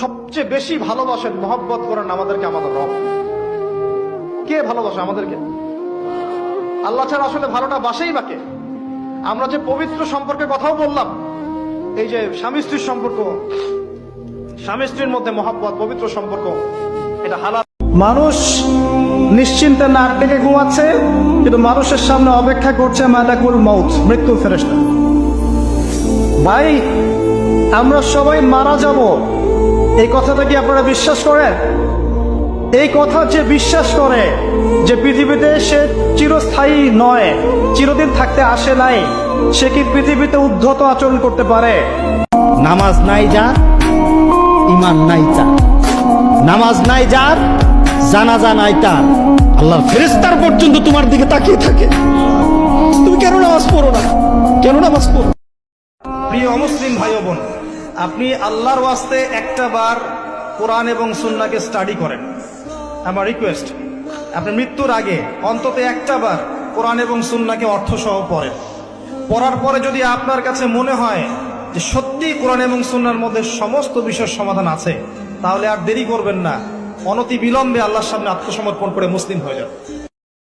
সবচেয়ে বেশি ভালোবাসেন মহব্বত করেন আমাদেরকে আমাদের রব। কে ভালোবাসে আমাদেরকে? আল্লাহ ছাড়া আসলে ভালোটা বাসেই বাকে আমরা যে পবিত্র সম্পর্কে কথাও বললাম, এই যে স্বামী স্ত্রীর সম্পর্ক, স্বামী স্ত্রীর মধ্যে মহব্বত, পবিত্র সম্পর্ক, এটা হালাল। মানুষ নিশ্চিন্তে নাক ডেকে ঘুমাচ্ছে, কিন্তু মানুষের সামনে অপেক্ষা করছে মালাকুল মৌত মৃত্যু ফেরেশতা। ভাই, আমরা সবাই মারা যাব। এই কথাটা কি আপনারা বিশ্বাস করেন? এই কথা যে বিশ্বাস করে যে পৃথিবীতে সে চিরস্থায়ী নয়, চিরদিন থাকতে আসে নাই, সে কি পৃথিবীতে উদ্ধত আচরণ করতে পারে? নামাজ নাই যার ইমান নাই তার। নামাজ নাই যার, জানাজা নাই তার। আল্লাহ ফেরেস্তার পর্যন্ত তোমার দিকে তাকিয়ে থাকে। তুমি কেন নামাজ পড়ো না? কেন নামাজ পড়ো প্রিয় অমুসলিম ভাই বোন আপনি আল্লাহর ওয়াস্তে একটা বার কোরআন এবং সুন্নাকে স্টাডি করেন। আমার রিকোয়েস্ট আপনি মৃত্যুর আগে অন্তত একটা বার কোরআন এবং সুন্নাকে অর্থসহ পড়েন। পড়ার পরে যদি আপনার কাছে মনে হয় যে সত্যি কোরআন এবং সুন্নার মধ্যে সমস্ত বিষয়ের সমাধান আছে, তাহলে আর দেরি করবেন না। অনতি বিলম্বে আল্লাহর সামনে আত্মসমর্পণ করে মুসলিম হয়ে যান।